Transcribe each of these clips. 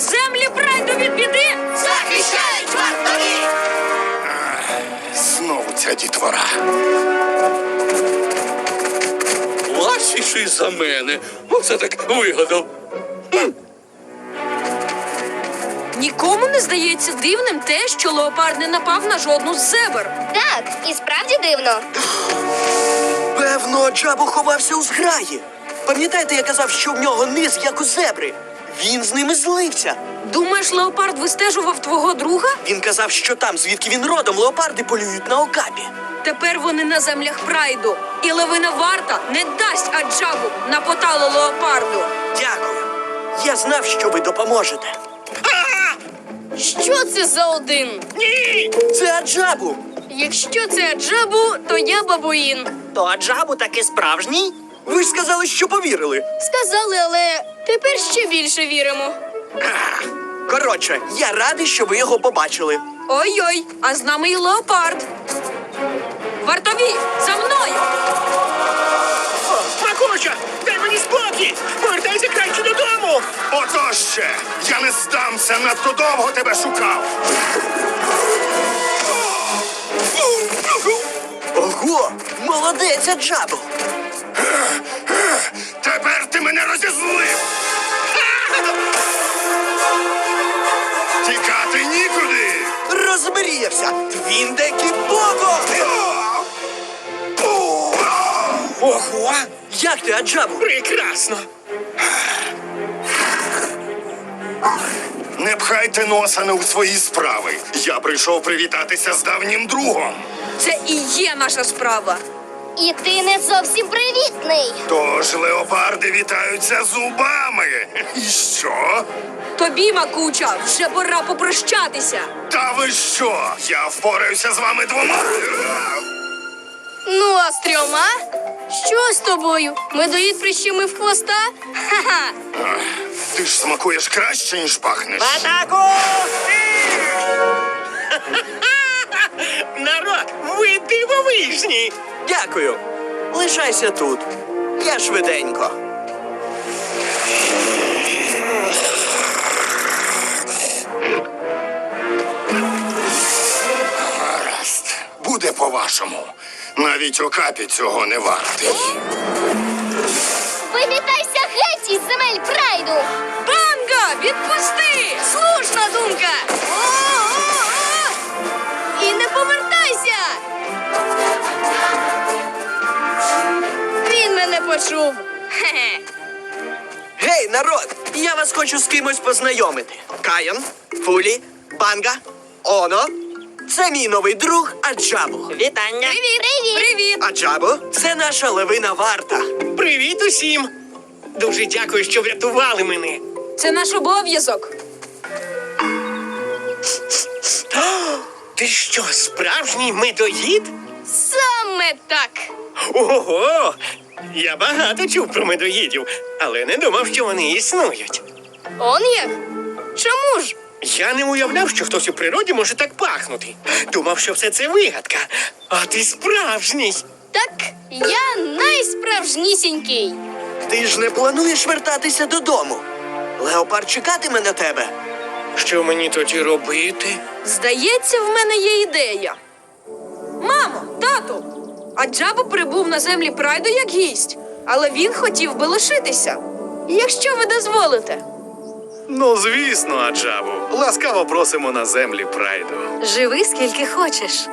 Землі прайду від біди! Захищають вартові! Знову ця дітвора. Ласіший за мене. Оце так вигадав. Нікому не здається дивним те, що леопард не напав на жодну з зебр. Так, і справді дивно. Певно, Джабо ховався у зграї. Пам'ятаєте, я казав, що в нього низ, як у зебри? Він з ними злився. Думаєш, леопард вистежував твого друга? Він казав, що там, звідки він родом, леопарди полюють на окапі. Тепер вони на землях прайду. І левина варта не дасть Аджабу на поталу леопарду. Дякую. Я знав, що ви допоможете. Що це за один? Це Аджабу. Якщо це Аджабу, то я бабуїн. То Аджабу таки справжній? Ви ж сказали, що повірили. Сказали, але тепер ще більше віримо. Коротше, я радий, що ви його побачили. Ой-ой, а з нами і леопард. Вартові, за мною! Макуча, дай мені спокій! Повертайся краще додому! Ото ще! Я не здамся, надто довго тебе шукав. Ого! Молодець, Аджабу! Розмріявся! Він декі бого! Ого! Як ти, Аджабу? Прекрасно! Не пхайте носа не у свої справи. Я прийшов привітатися з давнім другом. Це і є наша справа. І ти не зовсім привітний. Тож леопарди вітаються зубами. І що? Тобі, макуча, вже пора попрощатися. Та ви що? Я впораюся з вами двома. Ну, а з трьома? Що з тобою? Медоїд прищемив хвоста? Ха-ха! Ах, Ти ж смакуєш краще, ніж пахнеш. Атаку! Народ, ви дивовижні! Дякую. Лишайся тут. Я швиденько. Гаразд. Буде по-вашому. Навіть окапі цього не вартий. Вимітайся геть із земель прайду! Банга! Відпусти! Слушна думка! Народ! Я вас хочу з кимось познайомити. Каян, Фулі, Банга, Оно. Це мій новий друг Аджабу. Вітання! Привіт! Привіт! Аджабу це наша левина варта. Привіт усім! Дуже дякую, що врятували мене. Це наш обов'язок. Ти що, справжній медоїд? Саме так. Ого! Я багато чув про медоїдів, але не думав, що вони існують. Он як? Чому ж? Я не уявляв, що хтось у природі може так пахнути. Думав, що все це вигадка. А ти справжній. Так, я найсправжнісінький. Ти ж не плануєш вертатися додому. Леопард чекатиме на тебе. Що мені тоді робити? Здається, в мене є ідея. Мамо, тату, а Джаба прибув на землі прайду як гість, але він хотів би лишитися. Якщо ви дозволите. Ну, звісно, Аджабу. Ласкаво просимо на землі прайду. Живи скільки хочеш.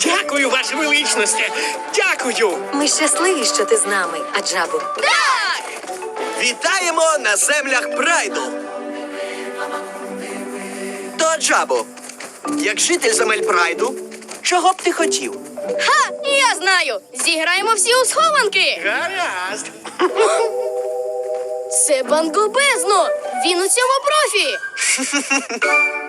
Дякую, ваше величносте! Дякую! Ми щасливі, що ти з нами, Аджабу. Так! Вітаємо на землях прайду. То Аджабу, як житель земель прайду, чого б ти хотів? Ха! Я знаю! Зіграємо всі у схованки! Гаразд! Це Бангобезно! Він у цьому профі!